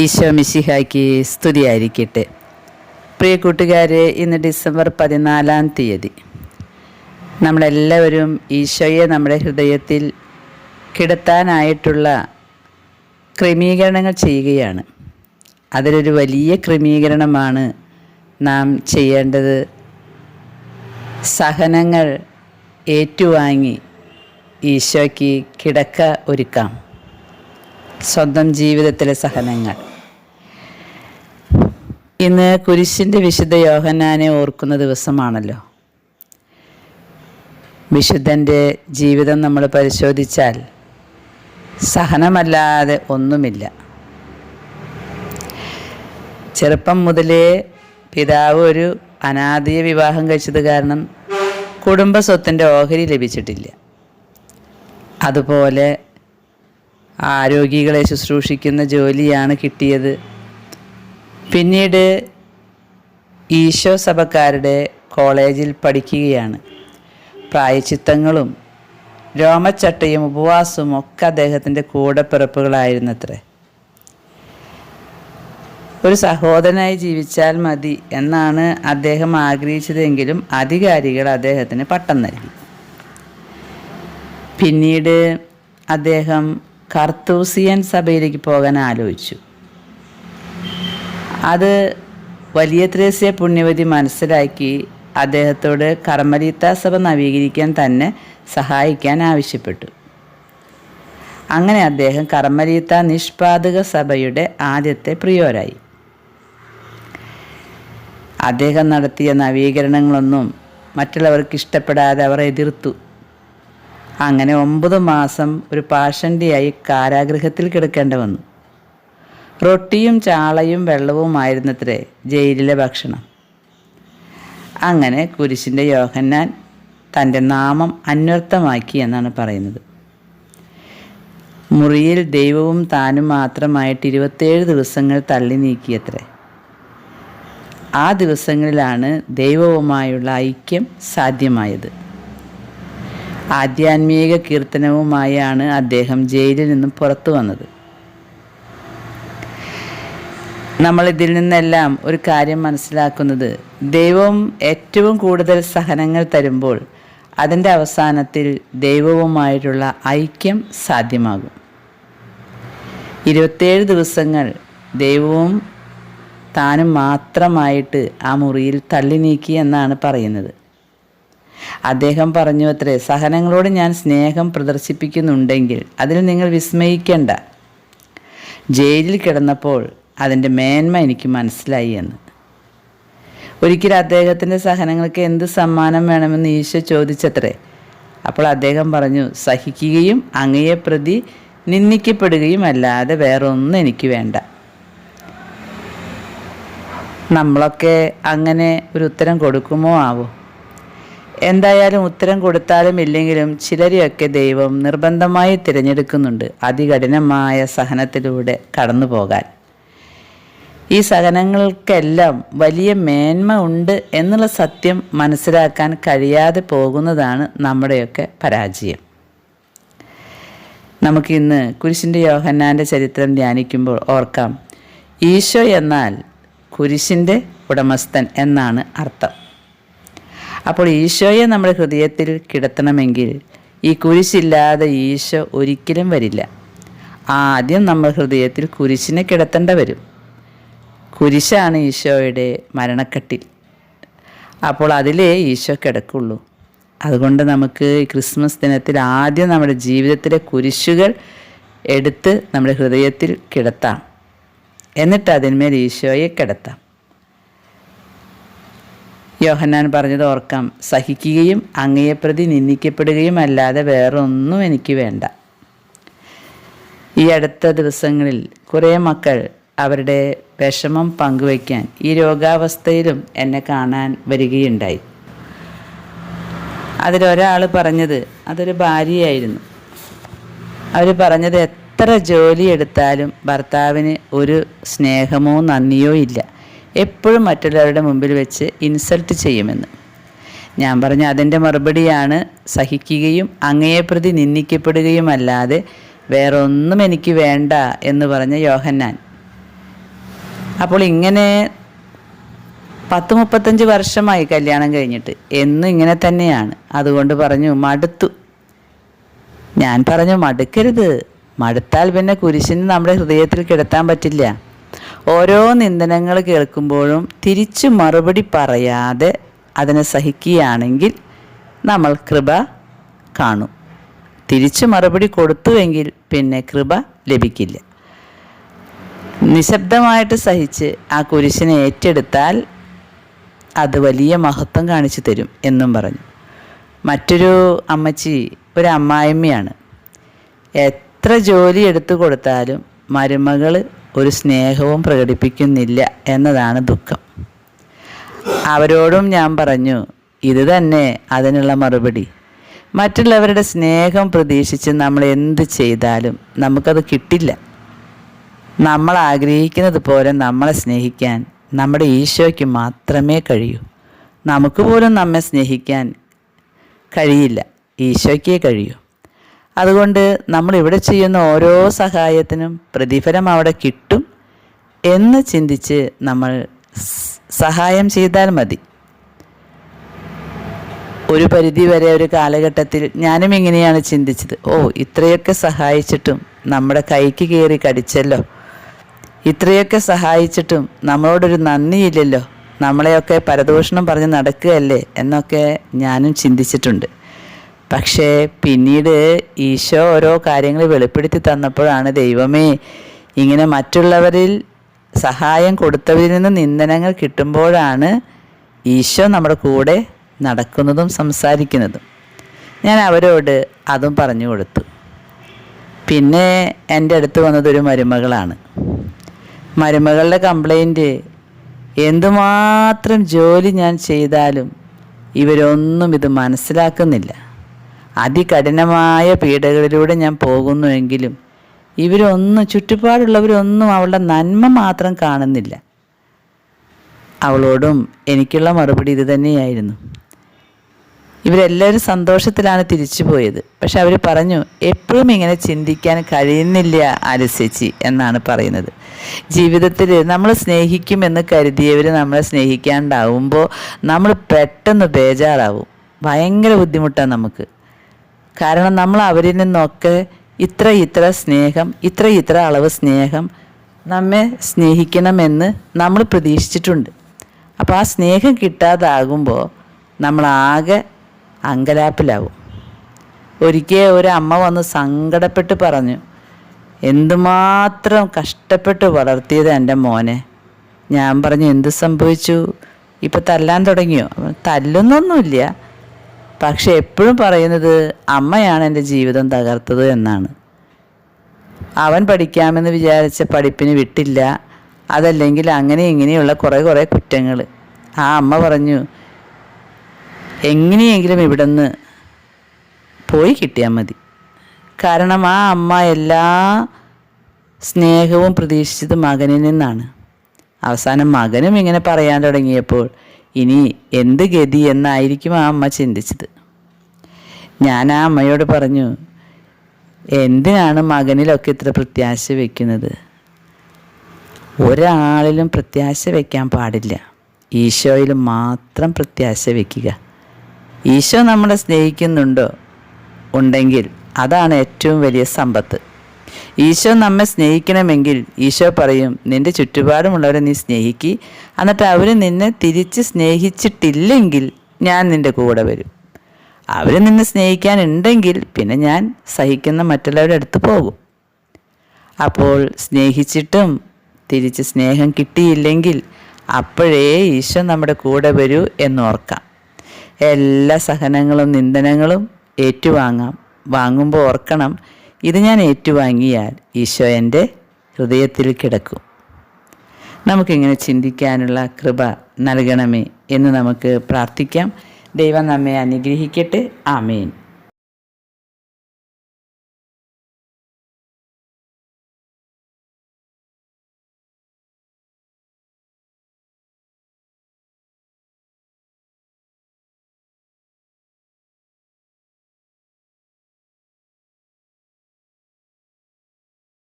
ഈശോ മിശിഹായ്ക്ക് സ്തുതിയായിരിക്കട്ടെ. പ്രിയ കൂട്ടുകാരെ ഇന്ന് ഡിസംബർ പതിനാലാം തീയതി. നമ്മളെല്ലാവരും ഈശോയെ നമ്മുടെ ഹൃദയത്തിൽ കിടത്താനായിട്ടുള്ള ക്രമീകരണങ്ങൾ ചെയ്യുകയാണ്. അതിലൊരു വലിയ ക്രമീകരണമാണ് നാം ചെയ്യേണ്ടത്. സഹനങ്ങൾ ഏറ്റുവാങ്ങി ഈശോയ്ക്ക് കിടക്ക ഒരുക്കാം. സ്വന്തം ജീവിതത്തിലെ സഹനങ്ങൾ. ഇന്ന് കുരിശിന്റെ വിശുദ്ധ യോഹന്നാനെ ഓർക്കുന്ന ദിവസമാണല്ലോ. വിശുദ്ധന്റെ ജീവിതം നമ്മൾ പരിശോധിച്ചാൽ സഹനമല്ലാതെ ഒന്നുമില്ല. ചെറുപ്പം മുതലേ പിതാവ് ഒരു അനാദിയ വിവാഹം കഴിച്ചത് കാരണം കുടുംബ സ്വത്തിന്റെ ഓഹരി ലഭിച്ചിട്ടില്ല. അതുപോലെ ആരോഗ്യികളെ ശുശ്രൂഷിക്കുന്ന ജോലിയാണ് കിട്ടിയത്. പിന്നീട് ഈശോ സഭക്കാരുടെ കോളേജിൽ പഠിക്കുകയാണ്. പ്രായചിത്തങ്ങളും രോമച്ചട്ടയും ഉപവാസവും ഒക്കെ അദ്ദേഹത്തിന്റെ കൂടപ്പിറപ്പുകളായിരുന്നത്രേ ഒരു സഹോദരനായി ജീവിച്ചാൽ മതി എന്നാണ് അദ്ദേഹം ആഗ്രഹിച്ചതെങ്കിലും അധികാരികൾ അദ്ദേഹത്തിന് പട്ടം നൽകി. പിന്നീട് അദ്ദേഹം കർത്തൂസിയൻ സഭയിലേക്ക് പോകാൻ ആലോചിച്ചു. അത് വലിയ ത്രേസ്യ പുണ്യവതി മനസ്സിലാക്കി അദ്ദേഹത്തോട് കർമ്മലീത്ത സഭ നവീകരിക്കാൻ തന്നെ സഹായിക്കാൻ ആവശ്യപ്പെട്ടു. അങ്ങനെ അദ്ദേഹം കർമ്മലീത്ത നിഷ്പാദക സഭയുടെ ആദ്യത്തെ പ്രിയോരായി. അദ്ദേഹം നടത്തിയ നവീകരണങ്ങളൊന്നും മറ്റുള്ളവർക്ക് ഇഷ്ടപ്പെടാതെ അവർ എതിർത്തു. അങ്ങനെ ഒമ്പത് മാസം ഒരു പാഷണ്ടിയായി കാരാഗൃഹത്തിൽ കിടക്കേണ്ടി വന്നു. റൊട്ടിയും ചാളയും വെള്ളവുമായിരുന്നത്രേ ജയിലിലെ ഭക്ഷണം. അങ്ങനെ കുരിശിന്റെ യോഹന്നാൻ തന്റെ നാമം അന്വർത്ഥമാക്കി എന്നാണ് പറയുന്നത്. മുറിയിൽ ദൈവവും താനും മാത്രമായിട്ട് ഇരുപത്തേഴ് ദിവസങ്ങൾ തള്ളി നീക്കിയത്രേ. ആ ദിവസങ്ങളിലാണ് ദൈവവുമായുള്ള ഐക്യം സാധ്യമായത്. ആധ്യാത്മിക കീർത്തനവുമായാണ് അദ്ദേഹം ജയിലിൽ നിന്നും പുറത്തു വന്നത്. നമ്മൾ ഇതിൽ നിന്നെല്ലാം ഒരു കാര്യം മനസ്സിലാക്കുന്നത്. ദൈവം ഏറ്റവും കൂടുതൽ സഹനങ്ങൾ തരുമ്പോൾ അതിന്റെ അവസാനത്തിൽ ദൈവവുമായിട്ടുള്ള ഐക്യം സാധ്യമാകും. ഇരുപത്തേഴ് ദിവസങ്ങൾ ദൈവവും താനും മാത്രമായിട്ട് ആ മുറിയിൽ തള്ളി നീക്കി എന്നാണ് പറയുന്നത്. അദ്ദേഹം പറഞ്ഞു അത്രേ സഹനങ്ങളോട് ഞാൻ സ്നേഹം പ്രദർശിപ്പിക്കുന്നുണ്ടെങ്കിൽ അതിൽ നിങ്ങൾ വിസ്മയിക്കേണ്ട. ജയിലിൽ കിടന്നപ്പോൾ അതിന്റെ മേന്മ എനിക്ക് മനസ്സിലായി എന്ന്. ഒരിക്കൽ അദ്ദേഹത്തിന്റെ സഹനങ്ങൾക്ക് എന്ത് സമ്മാനം വേണമെന്ന് ഈശോ ചോദിച്ചത്രേ. അപ്പോൾ അദ്ദേഹം പറഞ്ഞു സഹിക്കുകയും അങ്ങയെ പ്രതി നിന്ദിക്കപ്പെടുകയും അല്ലാതെ വേറൊന്നും എനിക്ക് വേണ്ട. നമ്മളൊക്കെ അങ്ങനെ ഒരു ഉത്തരം കൊടുക്കുമോ ആവോ? എന്തായാലും ഉത്തരം കൊടുത്താലും ഇല്ലെങ്കിലും ചിലരെയൊക്കെ ദൈവം നിർബന്ധമായി തിരഞ്ഞെടുക്കുന്നുണ്ട് അതികഠിനമായ സഹനത്തിലൂടെ കടന്നു പോകാൻ ഈ സഹനങ്ങൾക്കെല്ലാം വലിയ മേന്മ ഉണ്ട് എന്നുള്ള സത്യം മനസ്സിലാക്കാൻ കഴിയാതെ പോകുന്നതാണ് നമ്മുടെയൊക്കെ പരാജയം. നമുക്കിന്ന് കുരിശിന്റെ യോഹന്നാന്റെ ചരിത്രം ധ്യാനിക്കുമ്പോൾ ഓർക്കാം. ഈശോ എന്നാൽ കുരിശിന്റെ ഉടമസ്ഥൻ എന്നാണ് അർത്ഥം. അപ്പോൾ ഈശോയെ നമ്മുടെ ഹൃദയത്തിൽ കിടത്തണമെങ്കിൽ ഈ കുരിശില്ലാതെ ഈശോ ഒരിക്കലും വരില്ല. ആദ്യം നമ്മൾ ഹൃദയത്തിൽ കുരിശിനെ കിടത്തേണ്ട വരും. കുരിശാണ് ഈശോയുടെ മരണക്കെട്ടിൽ. അപ്പോൾ അതിലേ ഈശോ കിടക്കുള്ളൂ. അതുകൊണ്ട് നമുക്ക് ക്രിസ്മസ് ദിനത്തിൽ ആദ്യം നമ്മുടെ ജീവിതത്തിലെ കുരിശുകൾ എടുത്ത് നമ്മുടെ ഹൃദയത്തിൽ കിടത്താം. എന്നിട്ട് അതിന്മേൽ ഈശോയെ കിടത്താം. യോഹന്നാൻ പറഞ്ഞത് ഓർക്കാം സഹിക്കുകയും അങ്ങയെ പ്രതി നിന്ദിക്കപ്പെടുകയും അല്ലാതെ വേറൊന്നും എനിക്ക് വേണ്ട. ഈ അടുത്ത ദിവസങ്ങളിൽ കുറേ മക്കൾ അവരുടെ വിഷമം പങ്കുവയ്ക്കാൻ ഈ രോഗാവസ്ഥയിലും എന്നെ കാണാൻ വരികയുണ്ടായി. അതിലൊരാൾ പറഞ്ഞത് അതൊരു ഭാര്യയായിരുന്നു. അവർ പറഞ്ഞത് എത്ര ജോലി എടുത്താലും ഭർത്താവിന് ഒരു സ്നേഹമോ നന്ദിയോ ഇല്ല. എപ്പോഴും മറ്റുള്ളവരുടെ മുമ്പിൽ വെച്ച് ഇൻസൾട്ട് ചെയ്യുമെന്ന്. ഞാൻ പറഞ്ഞ അതിന്റെ മറുപടിയാണ് സഹിക്കുകയും അങ്ങയെ പ്രതി നിന്ദിക്കപ്പെടുകയും അല്ലാതെ വേറൊന്നും എനിക്ക് വേണ്ട എന്ന് പറഞ്ഞ യോഹന്നാൻ അപ്പോൾ ഇങ്ങനെ പത്ത് മുപ്പത്തഞ്ച് വർഷമായി കല്യാണം കഴിഞ്ഞിട്ട് എന്നും ഇങ്ങനെ തന്നെയാണ്. അതുകൊണ്ട് പറഞ്ഞു മടുത്തു. ഞാൻ പറഞ്ഞു മടുക്കരുത്. മടുത്താൽ പിന്നെ കുരിശിന് നമ്മുടെ ഹൃദയത്തിൽ കിടത്താൻ പറ്റില്ല. ഓരോ നിന്ദനങ്ങൾ കേൾക്കുമ്പോഴും തിരിച്ചു മറുപടി പറയാതെ അതിനെ സഹിക്കുകയാണെങ്കിൽ നമ്മൾ കൃപ കാണും. തിരിച്ചു മറുപടി കൊടുത്തുവെങ്കിൽ പിന്നെ കൃപ ലഭിക്കില്ല. നിശബ്ദമായിട്ട് സഹിച്ച് ആ കുരിശിനെ ഏറ്റെടുത്താൽ അത് വലിയ മഹത്വം കാണിച്ചു തരും എന്നും പറഞ്ഞു. മറ്റൊരു അമ്മച്ചി ഒരു അമ്മായിമ്മയാണ്. എത്ര ജോലി എടുത്തു കൊടുത്താലും മരുമകൾ ഒരു സ്നേഹവും പ്രകടിപ്പിക്കുന്നില്ല എന്നതാണ് ദുഃഖം. അവരോടും ഞാൻ പറഞ്ഞു ഇത് തന്നെ അതിനുള്ള മറുപടി. മറ്റുള്ളവരുടെ സ്നേഹം പ്രതീക്ഷിച്ച് നമ്മൾ എന്ത് ചെയ്താലും നമുക്കത് കിട്ടില്ല. നമ്മൾ ആഗ്രഹിക്കുന്നത് പോലെ നമ്മളെ സ്നേഹിക്കാൻ നമ്മുടെ ഈശോയ്ക്ക് മാത്രമേ കഴിയൂ. നമുക്ക് പോലും നമ്മെ സ്നേഹിക്കാൻ കഴിയില്ല. ഈശോയ്ക്കേ കഴിയൂ. അതുകൊണ്ട് നമ്മൾ ഇവിടെ ചെയ്യുന്ന ഓരോ സഹായത്തിനും പ്രതിഫലം അവിടെ കിട്ടും എന്ന് ചിന്തിച്ച് നമ്മൾ സഹായം ചെയ്താൽ മതി. ഒരു പരിധി വരെ ഒരു കാലഘട്ടത്തിൽ ഞാനും ഇങ്ങനെയാണ് ചിന്തിച്ചത്. ഓ ഇത്രയൊക്കെ സഹായിച്ചിട്ടും നമ്മുടെ കൈക്ക് കയറി കടിച്ചല്ലോ. ഇത്രയൊക്കെ സഹായിച്ചിട്ടും നമ്മളോടൊരു നന്ദിയില്ലല്ലോ. നമ്മളെയൊക്കെ പരദൂഷണം പറഞ്ഞ് നടക്കുകയല്ലേ എന്നൊക്കെ ഞാനും ചിന്തിച്ചിട്ടുണ്ട്. പക്ഷേ പിന്നീട് ഈശോ ഓരോ കാര്യങ്ങൾ വെളിപ്പെടുത്തി തന്നപ്പോഴാണ് ദൈവമേ ഇങ്ങനെ മറ്റുള്ളവരിൽ സഹായം കൊടുത്തവരിൽ നിന്ന് നിന്ദനങ്ങൾ കിട്ടുമ്പോഴാണ് ഈശോ നമ്മുടെ കൂടെ നടക്കുന്നതും സംസാരിക്കുന്നതും. ഞാൻ അവരോട് അതും പറഞ്ഞു കൊടുത്തു. പിന്നെ എന്റെ അടുത്ത് വന്നതൊരു മരുമകളാണ്. മരുമകളുടെ കംപ്ലൈന്റ് എന്തുമാത്രം ജോലി ഞാൻ ചെയ്താലും ഇവരൊന്നും ഇത് മനസ്സിലാക്കുന്നില്ല. അതികഠിനമായ പീഡകളിലൂടെ ഞാൻ പോകുന്നുവെങ്കിലും ഇവരൊന്നും ചുറ്റുപാടുള്ളവരൊന്നും അവളുടെ നന്മ മാത്രം കാണുന്നില്ല. അവളോടും എനിക്കുള്ള മറുപടി ഇത് തന്നെയായിരുന്നു. ഇവരെല്ലാവരും സന്തോഷത്തിലാണ് തിരിച്ചു പോയത്. പക്ഷെ അവർ പറഞ്ഞു എപ്പോഴും ഇങ്ങനെ ചിന്തിക്കാൻ കഴിയുന്നില്ല ആലസ്യച്ചി എന്നാണ് പറയുന്നത്. ജീവിതത്തിൽ നമ്മൾ സ്നേഹിക്കുമെന്ന് കരുതിയവർ നമ്മളെ സ്നേഹിക്കാണ്ടാവുമ്പോൾ നമ്മൾ പെട്ടെന്ന് ബേജാറാവും. ഭയങ്കര ബുദ്ധിമുട്ടാണ് നമുക്ക്. കാരണം നമ്മൾ അവരിൽ നിന്നൊക്കെ ഇത്ര ഇത്ര സ്നേഹം ഇത്ര ഇത്ര അളവ് സ്നേഹം നമ്മെ സ്നേഹിക്കണമെന്ന് നമ്മൾ പ്രതീക്ഷിച്ചിട്ടുണ്ട്. അപ്പോൾ ആ സ്നേഹം കിട്ടാതാകുമ്പോൾ നമ്മളാകെ അങ്കലാപ്പിലാവും. ഒരിക്കൽ ഒരു അമ്മ വന്ന് സങ്കടപ്പെട്ട് പറഞ്ഞു എന്തുമാത്രം കഷ്ടപ്പെട്ട് വളർത്തിയത് എന്റെ മോനെ? ഞാൻ പറഞ്ഞു എന്ത് സംഭവിച്ചു? ഇപ്പം തല്ലാൻ തുടങ്ങിയോ? തല്ലുന്നൊന്നുമില്ല. പക്ഷെ എപ്പോഴും പറയുന്നത് അമ്മയാണ് എന്റെ ജീവിതം തകർത്തത് എന്നാണ്. അവൻ പഠിക്കാമെന്ന് വിചാരിച്ച പഠിപ്പിന് വിട്ടില്ല. അതല്ലെങ്കിൽ അങ്ങനെ ഇങ്ങനെയുള്ള കുറേ കുറേ കുറ്റങ്ങൾ ആ അമ്മ പറഞ്ഞു എങ്ങനെയെങ്കിലും ഇവിടെ നിന്ന് പോയി കിട്ടിയാൽ മതി. കാരണം ആ അമ്മ എല്ലാ സ്നേഹവും പ്രതീക്ഷിച്ചത് മകനിൽ നിന്നാണ്. അവസാനം മകനും ഇങ്ങനെ പറയാൻ തുടങ്ങിയപ്പോൾ ഇനി എന്ത് ഗതി എന്നായിരിക്കും ആ അമ്മ ചിന്തിച്ചത്. ഞാൻ ആ അമ്മയോട് പറഞ്ഞു എന്തിനാണ് മകനിലൊക്കെ ഇത്ര പ്രത്യാശ വയ്ക്കുന്നത് ഒരാളിലും പ്രത്യാശ വയ്ക്കാൻ പാടില്ല. ഈശോയിൽ മാത്രം പ്രത്യാശ വെക്കുക. ഈശോ നമ്മളെ സ്നേഹിക്കുന്നുണ്ടോ? ഉണ്ടെങ്കിൽ അതാണ് ഏറ്റവും വലിയ സമ്പത്ത്. ഈശോ നമ്മെ സ്നേഹിക്കണമെങ്കിൽ ഈശോ പറയും നിന്റെ ചുറ്റുപാടുമുള്ളവരെ നീ സ്നേഹിക്കി. എന്നിട്ട് അവർ നിന്നെ തിരിച്ച് സ്നേഹിച്ചിട്ടില്ലെങ്കിൽ ഞാൻ നിന്റെ കൂടെ വരും. അവർ നിന്നെ സ്നേഹിക്കാനുണ്ടെങ്കിൽ പിന്നെ ഞാൻ സഹിക്കുന്ന മറ്റുള്ളവരുടെ അടുത്ത് പോകും. അപ്പോൾ സ്നേഹിച്ചിട്ടും തിരിച്ച് സ്നേഹം കിട്ടിയില്ലെങ്കിൽ അപ്പോഴേ ഈശോ നമ്മുടെ കൂടെ വരൂ എന്നോർക്കാം എല്ലാ സഹനങ്ങളും നിന്ദനങ്ങളും ഏറ്റുവാങ്ങാം. വാങ്ങുമ്പോൾ ഓർക്കണം ഇത് ഞാൻ ഏറ്റുവാങ്ങിയാൽ ഈശോ എന്റെ ഹൃദയത്തിൽ കിടക്കും. നമുക്കിങ്ങനെ ചിന്തിക്കാനുള്ള കൃപ നൽകണമേ എന്ന് നമുക്ക് പ്രാർത്ഥിക്കാം. ദൈവം നമ്മെ അനുഗ്രഹിക്കട്ടെ. ആമേൻ.